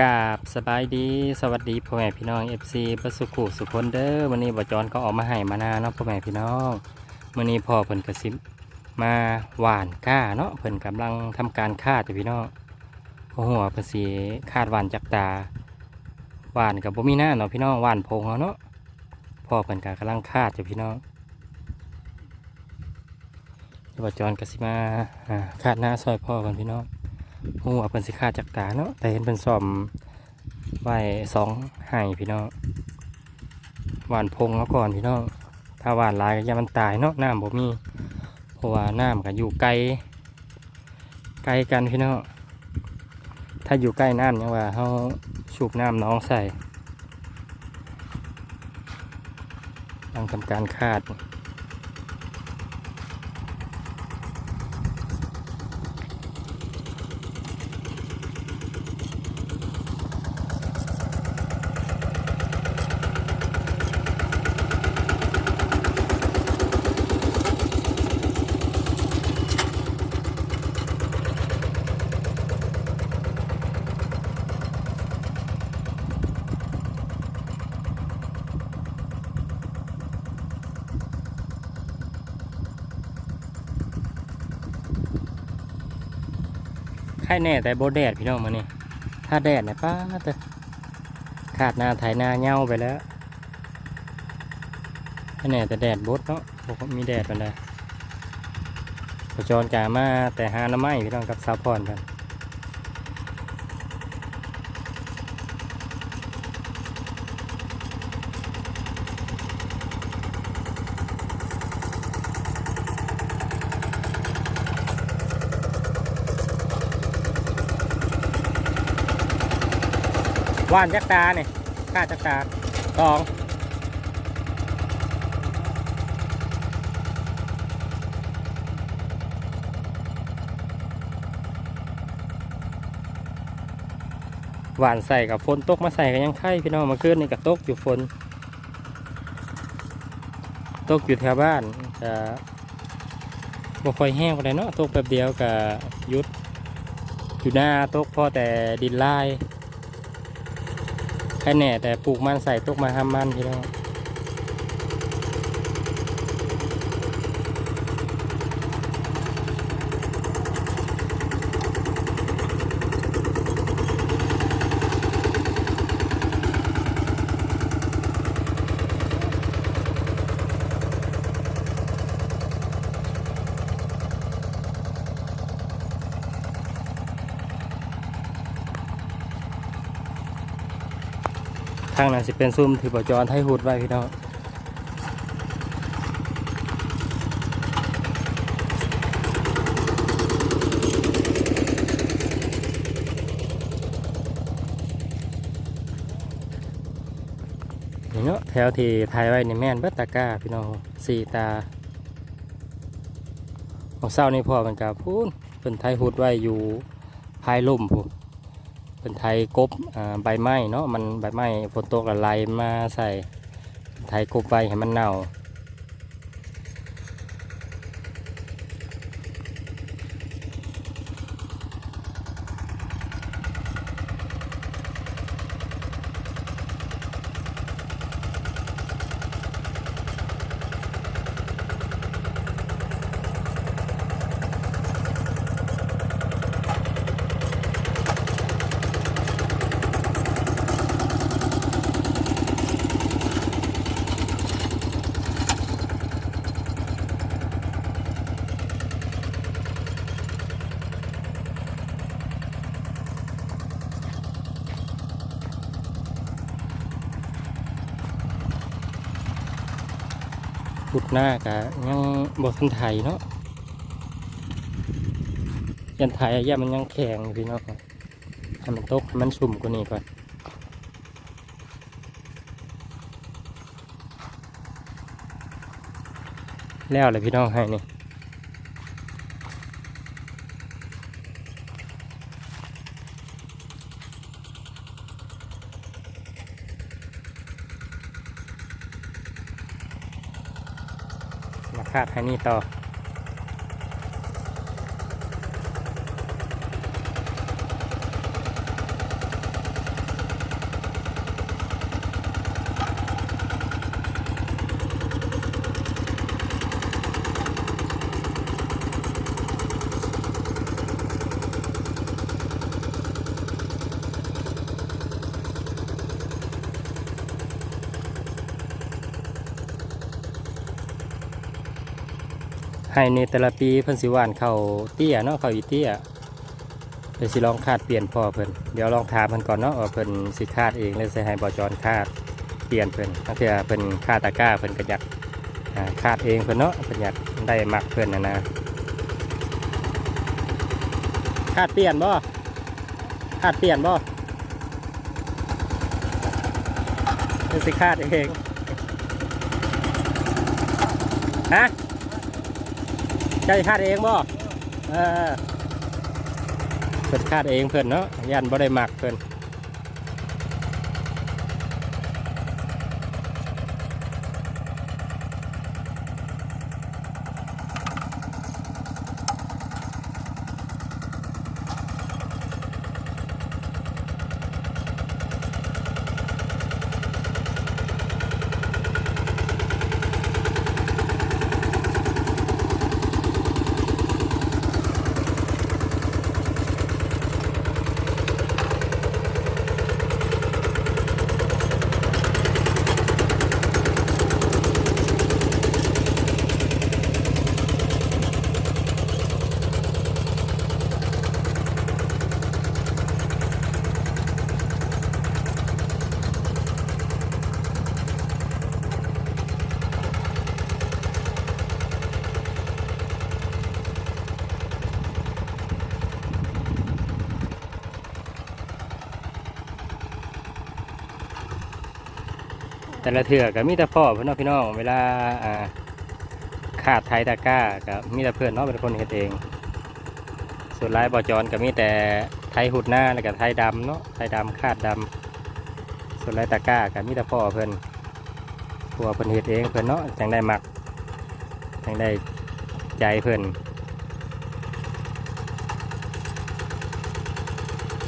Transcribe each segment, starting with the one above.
กาบสบายดีสวัสดีพ่อแม่พี่น้องเอฟซีประสุขุสุคนเด้อวันนี้บจอนก็ออกมาให้มานาเนาะพ่อแม่พี่น้องวันนี้พ่อเพิ่นกระซิบมาหวานก้าเนาะเพิ่นกำลังทำการคาดอยู่พี่น้องโอ้โหเพิ่นสีคาดหวานจากตาหวานกับบ่มีหน้าเนาะพี่น้องหวานพงเอาเนาะพ่อเพิ่นก็กำลังคาดอยู่พี่น้องบจอนกระซิบมาอ่าคาดหน้าซอยพ่อกันพี่น้อง หูว่าเป็นสิขาจากตาเนาะแต่เห็นเป็นซ่อมไว้สองไห้พี่น้องหวานพงแล้วก่อนพี่น้องถ้าหวานลายก็อยามันตายเนาะน้ำบ่มีเพราะว่าน้ำก็อยู่ไกลไกลกันพี่น้องถ้าอยู่ใกล้น้ำยังว่าเขาสูบน้ำน้องใส่ต้งทำการคาด ข่แน่แต่โบแดดพี่น้องมานี่ถ้าแดดเนี่ยป้าเตอะขาดนาไถนาเงาไปแล้วไข่แน่แต่แดดบดเนาะพวกมีแดดมันได้ประจรกามาแต่หาน้ำไม้พี่น้องกับซาพอนกัน ว่านจักตาเนี่ยข้าจักตาสองหวานใส่กับฝนตกมาใส่กันยังไข่พี่น้องมาขึ้นนี่กับตกอยู่ฝนตกอยู่แถวบ้านจะบ่ค่อยแห้งปานใดเนาะตกแป๊บเดียวกับยุดอยู่หน้าตกพอแต่ดินลาย แค่แน่แต่ปลูกมันใส่ตกมาห้ามมันพี่น้อง ข้างนั้นสิเป็นซุ่มที่บจรไทยหุดไว้พี่น้องเนาะแถวที่ถ่ายไว้นี่แม่นเบิดตาก้าพี่น้องสี่ตาของเศร้านี่พ่อมันกับพูนเป็นไทยหุดไว้อยู่ภายลุ่มพู เป็นไทยกบใบไม้เนาะมันใบไม้ฝนตกละลายมาใส่ไทยกบไว้ให้มันเน่า พุดหน้ากะยังบทันไทยเนาะยันไทยอะย่ามันยังแข็งอยู่พี่น้องให้มันตกให้มันสุ่มกว่านี้ก่อนแล้วเลยพี่น้องให้นี่ มาคาดให้นี่ต่อ ให้ในแต่ละปีเพิ่นสิว่านเขาเตี้ยเนาะเขาอีเตี้ยเดี๋ยวสิลองคาดเปลี่ยนพ่อเพิ่นเดี๋ยวลองถามเพิ่นก่อนเนาะว่าเพิ่นสิคาดเองหรือสิให้บอจรคาดเปลี่ยนเพิ่นถ้าเผื่อเพิ่นคาดตะกร้าเพิ่นก็อยากคาดเองเพิ่นเนาะเพิ่นอยากได้มักเพิ่นนะนะคาดเปลี่ยนบ่คาดเปลี่ยนบ่เพิ่นสิคาดเองฮะ ใจคาดเองบ่เออเพิ่นคาดเองเพิ่นเนาะยันบ่ได้หมักเพิ่น แต่ละเถื่อก็มีแต่พ่อเพิ่นเนาะพี่น้องเวลาอ่าขาดไทยตะก้าก็มีแต่เพื่อนเนาะเป็นคนเฮ็ดเอง ส่วนลายบอจรก็มีแต่ไทยหุดหน้าแล้วก็ไทยดำเนาะไทยดำคาดดำส่วนลายตะก้าก็มีแต่พ่อเพิ่อนผัวเพิ่นเฮ็ดเองเพิ่อนเนาะจังได้หมักจังได้ใจเพิ่อน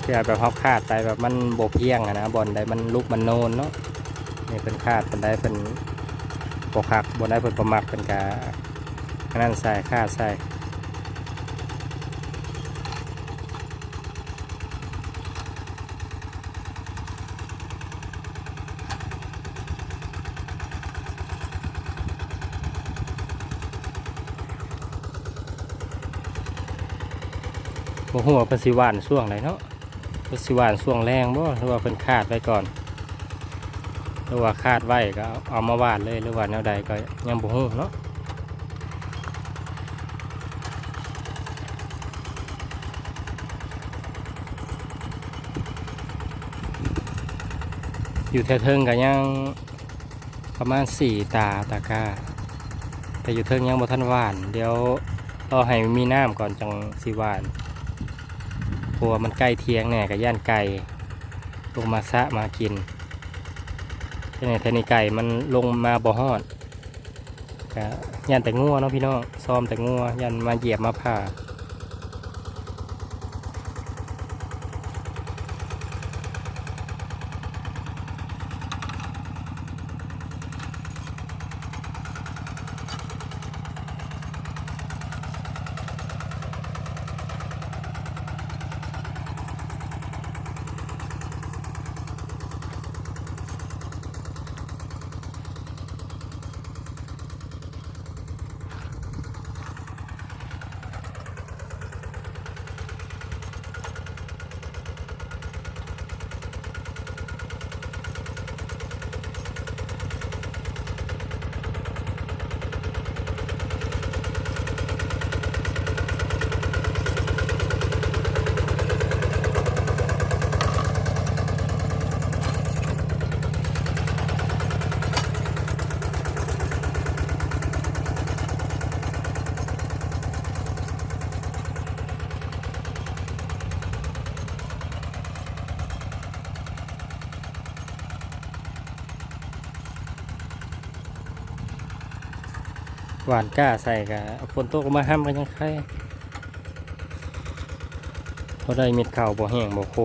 เพื่อแบบเขาคาดไปแบบมันโบเพียงอะนะบอลใดมันลุกมันโนนเนาะ นี่เพิ่นคาดเพิ่นได้เพิ่นโปคักบนได้เพิ่นประมักเพิ่นกาอันนั้นใส่คาดใส่บ่ฮู้ว่าเพิ่นสิหวานช่วงไหนเนาะเพิ่นสิหวานช่วงแรงบ่หรือว่าเพิ่นคาดไว้ก่อน หรือว่าคาดไว้ก็เอามาวานเลยหรือว่าแนวใดก็ยังบ่ฮู้เนาะอยู่แถวเทิงก็ยังประมาณสี่ตาตากาแต่อยู่เทิงยังบ่ทันหวาน เดี๋ยวรอให้มีน้ำก่อนจังสิหวานเพราะว่ามันใกล้เทียงแน่กับย่านไก่ลงมาซะมากิน แต่ในเทานี่ไก่มันลงมาบ่ฮอดก็ย่านแต่งัวเนาะพี่น้องซ้อมแต่งัวย่านมาเหยียบมาผ่า หวานกล้าใส่กับฝนตกมาห้ามกันยังไงพอได้เม็ดข่าวบ่แห้งบ่โค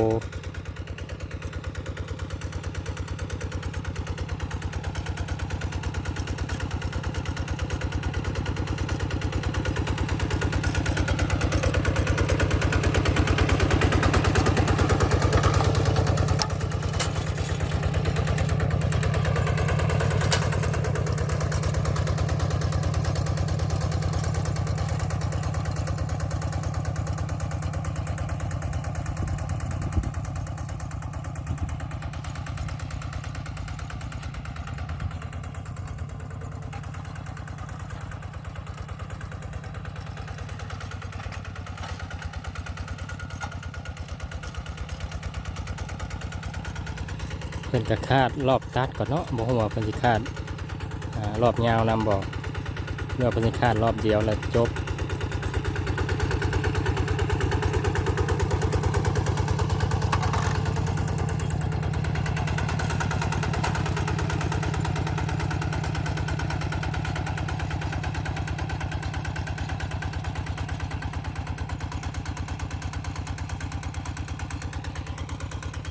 นจะคาดรอบตัดก่อนเนาะบ่ฮู้ว่าเพิ่นสิคาดอ่ารอบยาวนำบอกเมื่อเพิ่นสิคาดรอบเดียวแล้วจบ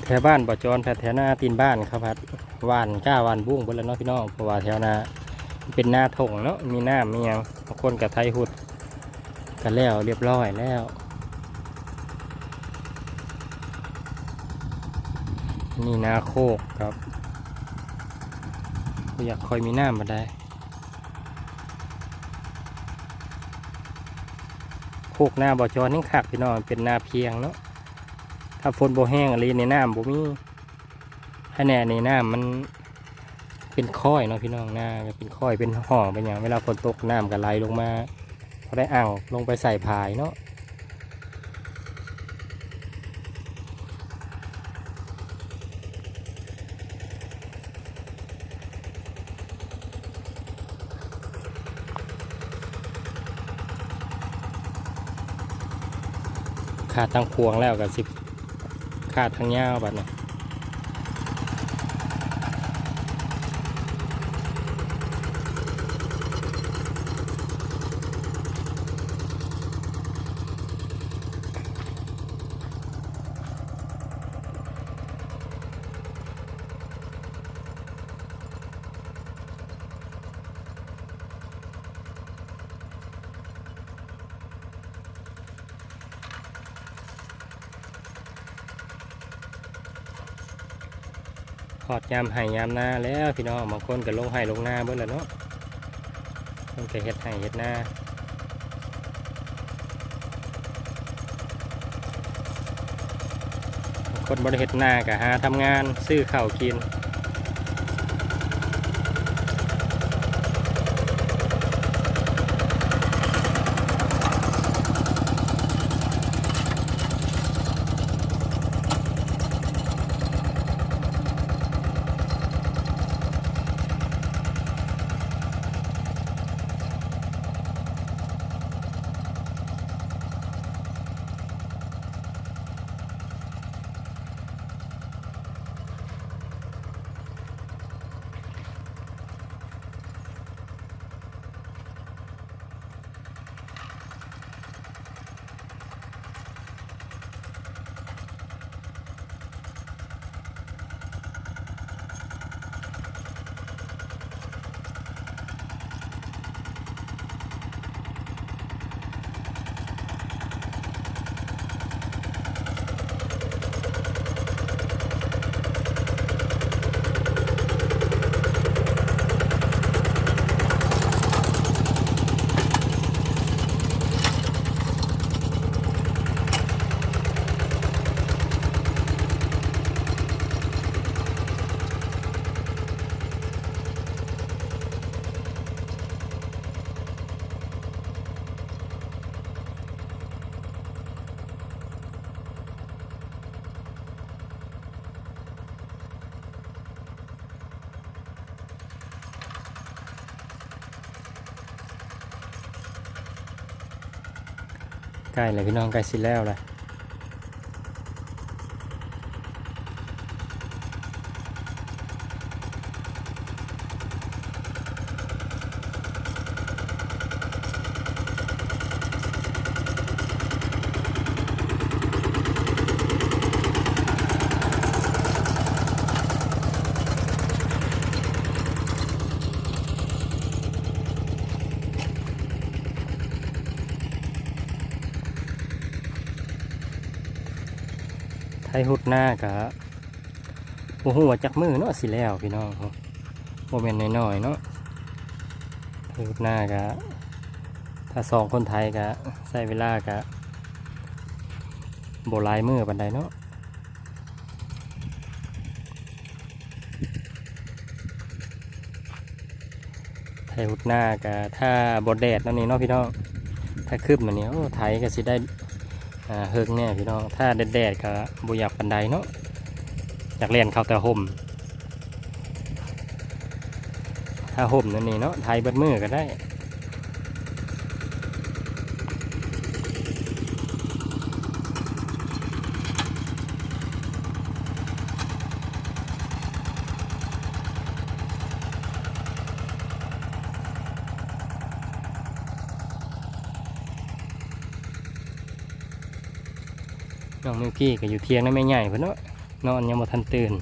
แถวบ้านบ่อจรแถวแถวหน้าตีนบ้านครับพัดหวานก้าหวานบุ้งบนแล้วเนาะพี่น้องเพราะว่าแถวหน้าเป็นหน้าถงเนาะมีหน้ำมีหยังบางคนกับไทยหุดกันแล้วเรียบร้อยแล้วนี่นาโคกครับอยากคอยมีหน้ำมาได้โคกหน้าบ่อจรนี่ขักพี่น้องเป็นหน้าเพียงเนาะ ถ้าฝนโบแห้งอะไรในน้ำโบมีให้แน่ในน้ำมันเป็นค่อยเนาะพี่น้องหน้าเป็นค่อยเป็นห่อเป็นอย่างเวลาฝนตกน้ำก็ไหลลงมาพอได้อ่างลงไปใส่พายเนาะขาดตั้งพวงแล้วกับสิบ ขาดทางยาวบัดนี้ อดยามไห้ยามนาแล้วพี่น้องบางคนก็ลงไห้ลงนาเบิ่แล้วเนาะมันก็เห็ดไห้เห็ดนาคนบริเห็ดนากะหาทำงานซื้อข้าวกิน ใกล้เลยพี่น้องใกล้สิแล้วเลย หุดหน้ากะโอ้โหจักมือเนาะสิแล้วพี่น้องโมเมนต์น้อยๆเนาะไทยหุดหน้ากะถ้าสองคนไทยกะใช้เวลากะโบลายมือปันใดเนาะไทยหุดหน้ากะถ้าบดแดดนั่นนี่เนาะพี่น้องถ้าคืบมันนี้โอ้ไทยก็สิได้ เฮิงแน่พี่น้องถ้าแดดๆก็บ่อยักปันไดเนาะอยากเล่นเขาแต่ห่มถ้าห่มนั่นนี่เนาะไทยเบิดมือก็ได้ น้องมิวกี้ก็อยู่เทียงนั่นไม่ใหญ่เพิ่นเนาะนอนยังบ่ทันตื่น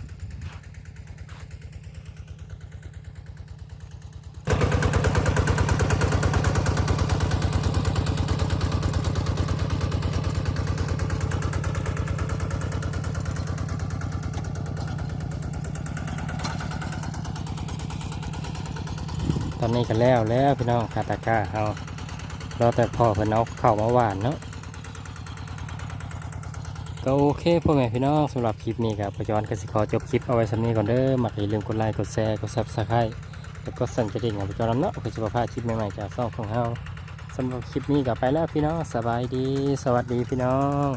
ตอนนี้ก็แล้วแล้วพี่น้องคาตาก้าเอาเรอแต่พอเพิ่นเอาเข้ามาหวานเนาะ ก็โอเคพ่อแม่พี่น้องสำหรับคลิปนี้ครับประจอนกสิขอจบคลิปเอาไว้สำนี้ก่อนเด้อมักอย่าลืมกดไลค์กดแชร์กดซับสไครต์แล้วก็สั่นกระดิ่งของประจอนนเนาะเพื่อจะมาพลาดคลิปใหม่ๆจากซ่องของเฮาสำหรับคลิปนี้ก็ไปแล้วพี่น้องสบายดี สวัสดีพี่น้อง